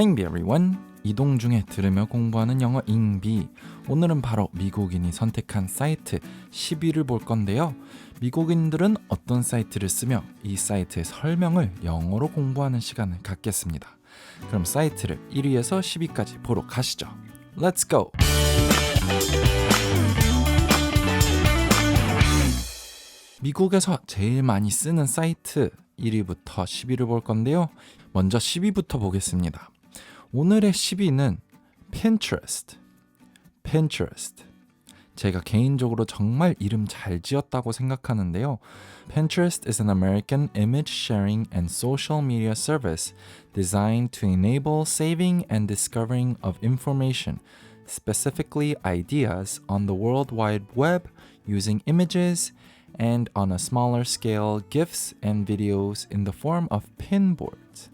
Hi everyone. 이동 중에 들으며 공부하는 영어 잉비. 오늘은 바로 미국인이 선택한 사이트 10위를 볼 건데요. 미국인들은 어떤 사이트를 쓰며 이 사이트의 설명을 영어로 공부하는 시간을 갖겠습니다. 그럼 사이트를 1위에서 10위까지 보러 가시죠. Let's go. 미국에서 제일 많이 쓰는 사이트 1위부터 10위를 볼 건데요. 먼저 10위부터 보겠습니다. 오늘의 10위는 Pinterest. Pinterest. 제가 개인적으로 정말 이름 잘 지었다고 생각하는데요. Pinterest is an American image sharing and social media service designed to enable saving and discovering of information, specifically ideas, on the World Wide Web using images and on a smaller scale GIFs and videos in the form of pinboards.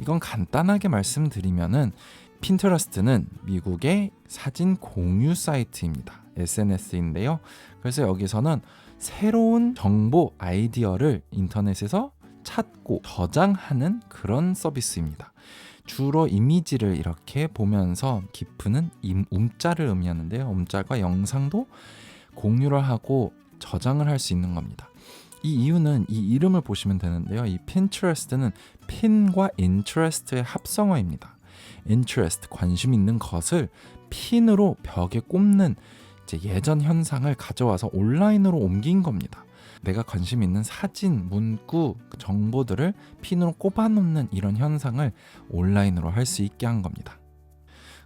이건 간단하게 말씀드리면은 핀터레스트는 미국의 사진 공유 사이트입니다. SNS인데요. 그래서 여기서는 새로운 정보 아이디어를 인터넷에서 찾고 저장하는 그런 서비스입니다. 주로 이미지를 이렇게 보면서 기프는 임, 움자를 의미하는데요. 움자가 영상도 공유를 하고 저장을 할 수 있는 겁니다. 이 이유는 이 이름을 보시면 되는데요. 이 Pinterest는 pin과 interest의 합성어입니다. interest 관심 있는 것을 핀으로 벽에 꼽는 예전 현상을 가져와서 온라인으로 옮긴 겁니다. 내가 관심 있는 사진, 문구, 정보들을 핀으로 꼽아 놓는 이런 현상을 온라인으로 할 수 있게 한 겁니다.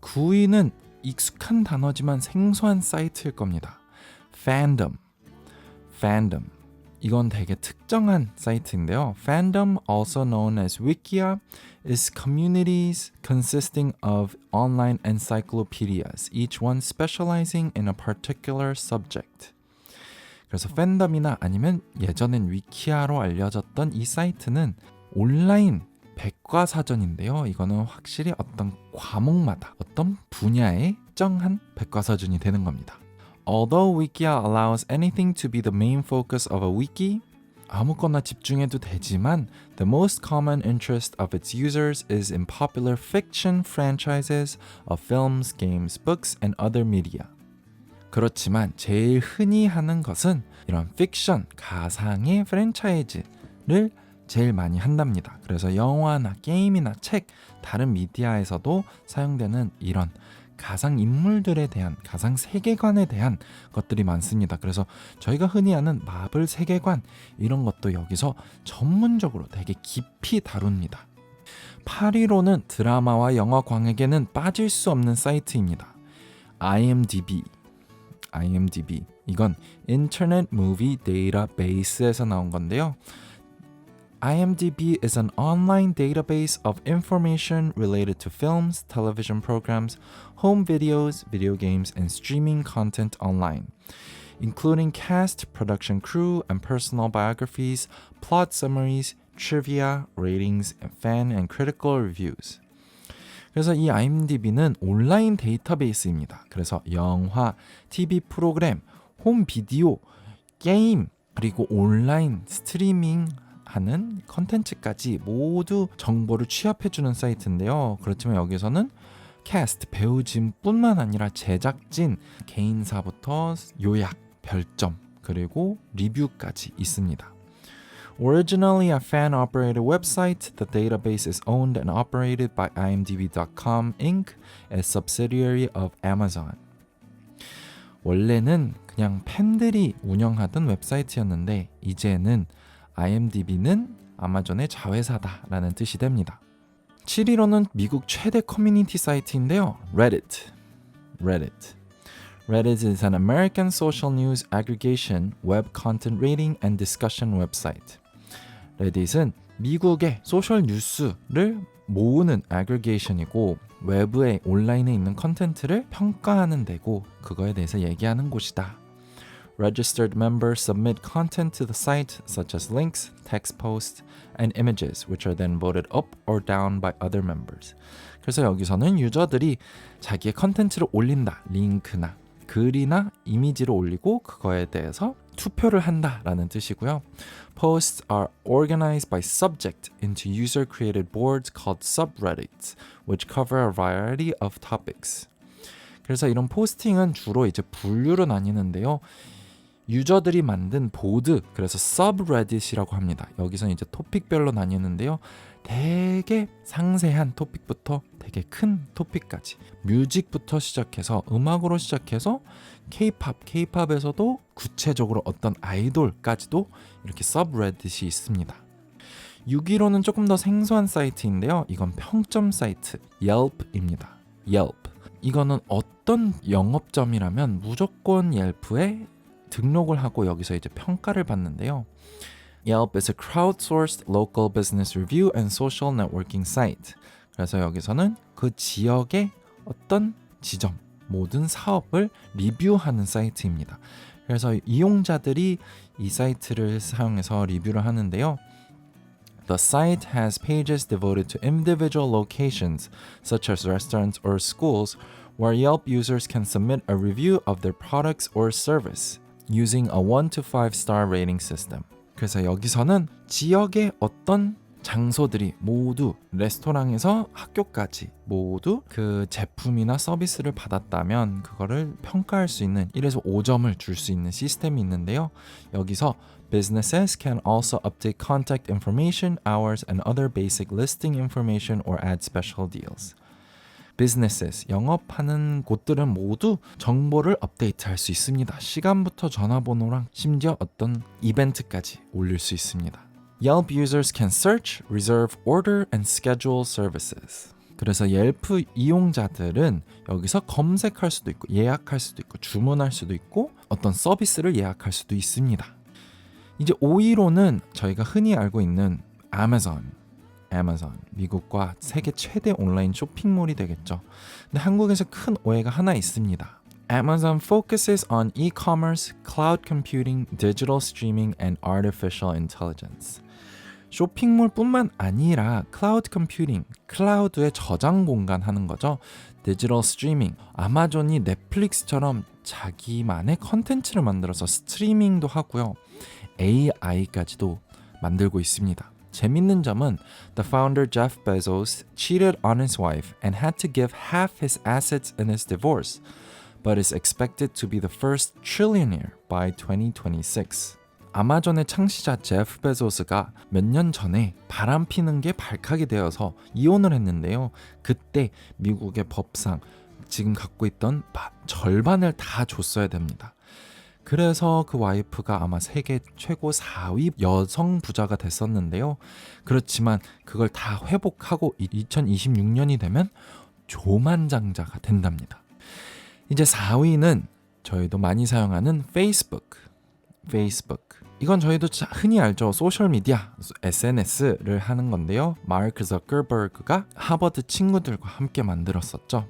9위는 익숙한 단어지만 생소한 사이트일 겁니다. fandom. fandom. 이건 되게 특정한 사이트인데요. Fandom, also known as Wikia, is communities consisting of online encyclopedias, each one specializing in a particular subject. 그래서 팬덤이나 아니면 예전엔 위키아로 알려졌던 이 사이트는 온라인 백과사전인데요. 이거는 확실히 어떤 과목마다 어떤 분야의 특정한 백과사전이 되는 겁니다. Although Wikia allows anything to be the main focus of a wiki, 아무거나 집중해도 되지만 the most common interest of its users is in popular fiction franchises of films, games, books, and other media. 그렇지만 제일 흔히 하는 것은 이런 픽션, 가상의 프랜차이즈를 제일 많이 한답니다. 그래서 영화나 게임이나 책, 다른 미디어에서도 사용되는 이런 가상 인물들에 대한 가상 세계관에 대한 것들이 많습니다. 그래서 저희가 흔히 아는 마블 세계관 이런 것도 여기서 전문적으로 되게 깊이 다룹니다. 8위로는 드라마와 영화 광에게는 빠질 수 없는 사이트입니다. IMDb. IMDb. 이건 Internet Movie Database에서 나온 건데요. IMDb is an online database of information related to films, television programs, home videos, video games, and streaming content online, including cast, production crew, and personal biographies, plot summaries, trivia, ratings, and fan and critical reviews. 그래서 이 IMDb는 온라인 데이터베이스입니다. 그래서 영화, TV 프로그램, 홈 비디오, 게임, 그리고 온라인 스트리밍 하는 컨텐츠까지 모두 정보를 취합해주는 사이트인데요. 그렇지만 여기서는 캐스트, 배우진뿐만 아니라 제작진, 개인사부터 요약, 별점, 그리고 리뷰까지 있습니다. Originally a fan-operated website, the database is owned and operated by IMDb.com Inc., a subsidiary of Amazon. 원래는 그냥 팬들이 운영하던 웹사이트였는데 이제는 IMDb는 아마존의 자회사다라는 뜻이 됩니다. 7위로는 미국 최대 커뮤니티 사이트인데요. Reddit. Reddit. Reddit is an American social news aggregation, web content rating and discussion website. 레딧은 미국의 소셜 뉴스를 모으는 애그리게이션이고 외부에 온라인에 있는 컨텐츠를 평가하는 데고 그거에 대해서 얘기하는 곳이다. Registered members submit content to the site such as links, text posts, and images which are then voted up or down by other members. 그래서 여기서는 유저들이 자기의 컨텐츠를 올린다. 링크나 글이나 이미지를 올리고 그거에 대해서 투표를 한다라는 뜻이고요. Posts are organized by subject into user-created boards called subreddits, which cover a variety of topics. 그래서 이런 포스팅은 주로 이제 분류로 나뉘는데요. 유저들이 만든 보드, 그래서 subreddit이라고 합니다. 여기서는 이제 토픽별로 나뉘는데요. 되게 상세한 토픽부터 되게 큰 토픽까지 뮤직부터 시작해서 음악으로 시작해서 K-팝, K-팝에서도 구체적으로 어떤 아이돌까지도 이렇게 subreddit이 있습니다. 6위로는 조금 더 생소한 사이트인데요. 이건 평점 사이트 Yelp입니다. Yelp. 이거는 어떤 영업점이라면 무조건 옐프에 등록을 하고 여기서 이제 평가를 받는데요. Yelp is a crowdsourced local business review and social networking site. 그래서 여기서는 그 지역의 어떤 지점, 모든 사업을 리뷰하는 사이트입니다. 그래서 이용자들이 이 사이트를 사용해서 리뷰를 하는데요. The site has pages devoted to individual locations, such as restaurants or schools, where Yelp users can submit a review of their products or service using a 1 to 5 star rating system. 그래서 여기서는 지역의 어떤 장소들이 모두 레스토랑에서 학교까지 모두 그 제품이나 서비스를 받았다면 그거를 평가할 수 있는 1에서 5점을 줄 수 있는 시스템이 있는데요. 여기서 businesses can also update contact information, hours and other basic listing information or add special deals. Businesses 영업하는 곳들은 모두 정보를 업데이트할 수 있습니다. 시간부터 전화번호랑 심지어 어떤 이벤트까지 올릴 수 있습니다. Yelp users can search, reserve, order and schedule services. 그래서 옐프 이용자들은 여기서 검색할 수도 있고 예약할 수도 있고 주문할 수도 있고 어떤 서비스를 예약할 수도 있습니다. 이제 5위로는 저희가 흔히 알고 있는 아마존 아마존 미국과 세계 최대 온라인 쇼핑몰이 되겠죠. 근데 한국에서 큰 오해가 하나 있습니다. Amazon focuses on e-commerce, cloud computing, digital streaming, and artificial intelligence. 쇼핑몰뿐만 아니라 클라우드 컴퓨팅, 클라우드에 저장 공간 하는 거죠. 디지털 스트리밍, 아마존이 넷플릭스처럼 자기만의 컨텐츠를 만들어서 스트리밍도 하고요. AI까지도 만들고 있습니다. 재밌는 점은 the founder Jeff Bezos cheated on his wife and had to give half his assets in his divorce, but is expected to be the first trillionaire by 2026. 아마존의 창시자 제프 베조스가 몇 년 전에 바람 피는 게 발칵이 되어서 이혼을 했는데요. 그때 미국의 법상 지금 갖고 있던 절반을 다 줬어야 됩니다. 그래서 그 와이프가 아마 세계 최고 4위 여성 부자가 됐었는데요. 그렇지만 그걸 다 회복하고 2026년이 되면 조만장자가 된답니다. 이제 4위는 저희도 많이 사용하는 페이스북. 페이스북. 이건 저희도 흔히 알죠. 소셜미디어, SNS를 하는 건데요. 마크 저커버그가 하버드 친구들과 함께 만들었었죠.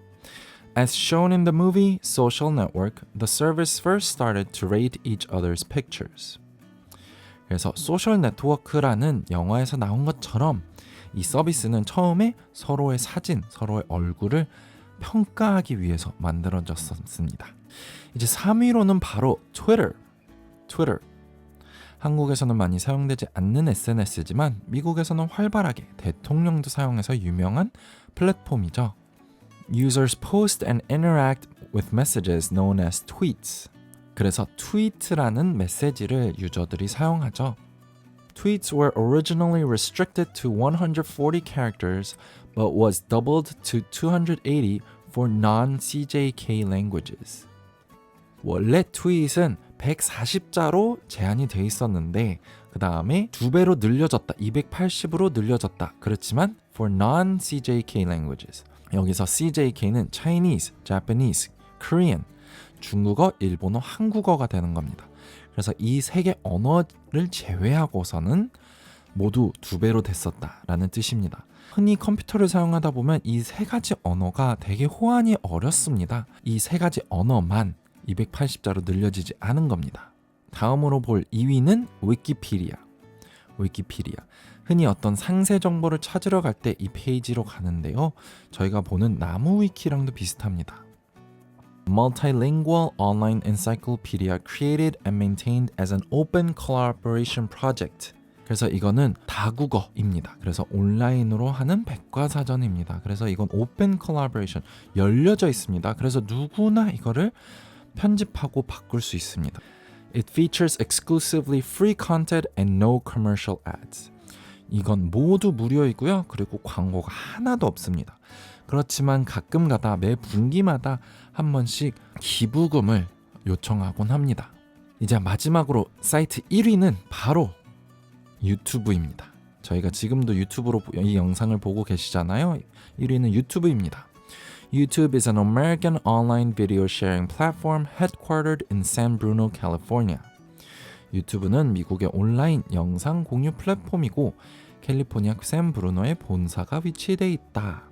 As shown in the movie Social Network, the service first started to rate each other's pictures. 그래서 소셜 네트워크라는 영화에서 나온 것처럼 이 서비스는 처음에 서로의 사진, 서로의 얼굴을 평가하기 위해서 만들어졌습니다. 이제 3위로는 바로 트위터. 트위터. 한국에서는 많이 사용되지 않는 SNS지만 미국에서는 활발하게 대통령도 사용해서 유명한 플랫폼이죠. Users post and interact with messages known as tweets. 그래서 트위트라는 메시지를 유저들이 사용하죠. Tweets were originally restricted to 140 characters but was doubled to 280 for non-CJK languages. 원래 트윗은 140자로 제한이 돼 있었는데 그 다음에 두 배로 늘려졌다. 280으로 늘려졌다. 그렇지만 for non-CJK languages 여기서 CJK는 Chinese, Japanese, Korean, 중국어, 일본어, 한국어가 되는 겁니다. 그래서 이 세 개 언어를 제외하고서는 모두 두 배로 됐었다라는 뜻입니다. 흔히 컴퓨터를 사용하다 보면 이 세 가지 언어가 되게 호환이 어렵습니다. 이 세 가지 언어만 280자로 늘려지지 않은 겁니다. 다음으로 볼 2위는 위키피디아. 위키피디아. 흔히 어떤 상세 정보를 찾으러 갈 때 이 페이지로 가는데요. 저희가 보는 나무 위키랑도 비슷합니다. multilingual online encyclopedia created and maintained as an open collaboration project. 그래서 이거는 다국어입니다. 그래서 온라인으로 하는 백과사전입니다. 그래서 이건 오pen collaboration 열려져 있습니다. 그래서 누구나 이거를 편집하고 바꿀 수 있습니다. It features exclusively free content and no commercial ads. 이건 모두 무료이고요. 그리고 광고가 하나도 없습니다. 그렇지만 가끔가다 매 분기마다 한 번씩 기부금을 요청하곤 합니다. 이제 마지막으로 사이트 1위는 바로 유튜브입니다. 저희가 지금도 유튜브로 이 영상을 보고 계시잖아요. 1위는 유튜브입니다. YouTube is an American online video sharing platform headquartered in San Bruno, California. 유튜브는 미국의 온라인 영상 공유 플랫폼이고 캘리포니아 샌 브루노에 본사가 위치돼 있다.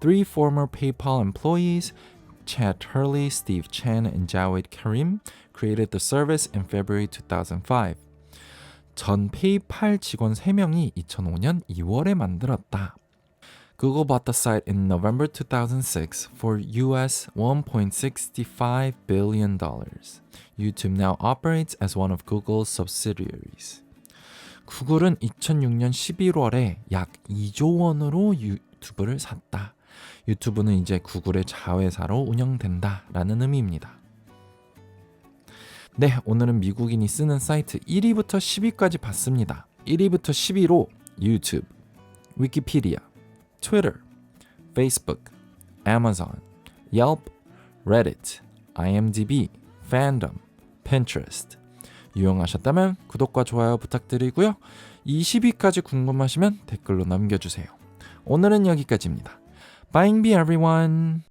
Three former PayPal employees, Chad Hurley, Steve Chen, and Jawed Karim, created the service in February 2005. 전 페이팔 직원 3명이 2005년 2월에 만들었다. Google bought the site in November 2006 for US 1.65 billion dollars. YouTube now operates as one of Google's subsidiaries. 구글은 2006년 11월에 약 2조 원으로 유튜브를 샀다. 유튜브는 이제 구글의 자회사로 운영된다 라는 의미입니다. 네, 오늘은 미국인이 쓰는 사이트 1위부터 10위까지 봤습니다. 1위부터 10위로 유튜브, 위키피디아, 트위터, 페이스북, Amazon, Yelp, Reddit, IMDb, Fandom, Pinterest. 유용하셨다면 구독과 좋아요 부탁드리고요. 20위까지 궁금하시면 댓글로 남겨주세요. 오늘은 여기까지입니다. Bye, be everyone.